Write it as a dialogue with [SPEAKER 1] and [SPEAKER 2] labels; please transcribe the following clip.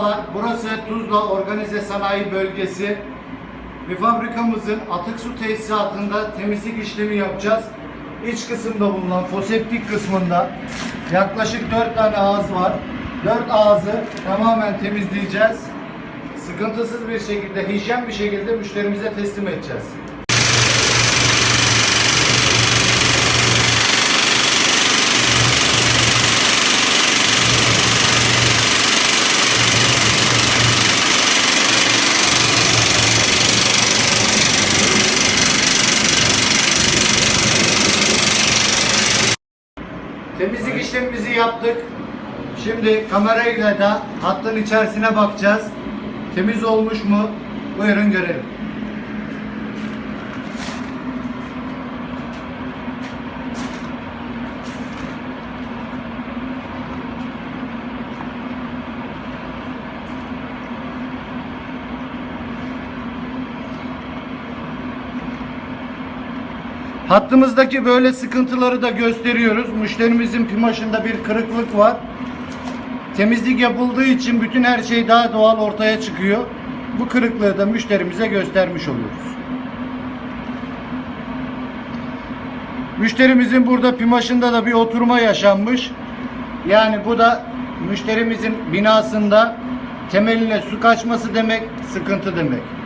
[SPEAKER 1] Merhabalar, burası Tuzla Organize Sanayi Bölgesi. Bir fabrikamızın atık su tesisatında temizlik işlemi yapacağız. İç kısımda bulunan foseptik kısmında yaklaşık 4 tane ağız var. 4 ağzı tamamen temizleyeceğiz. Sıkıntısız bir şekilde, hijyen bir şekilde müşterimize teslim edeceğiz. Temizlik işlemimizi yaptık. Şimdi kamerayla da hattın içerisine bakacağız. Temiz olmuş mu? Buyurun görelim. Hattımızdaki böyle sıkıntıları da gösteriyoruz. Müşterimizin pimaşında bir kırıklık var. Temizlik yapıldığı için bütün her şey daha doğal ortaya çıkıyor. Bu kırıklığı da müşterimize göstermiş oluyoruz. Müşterimizin burada pimaşında da bir oturma yaşanmış. Yani bu da müşterimizin binasında temeline su kaçması demek, sıkıntı demek.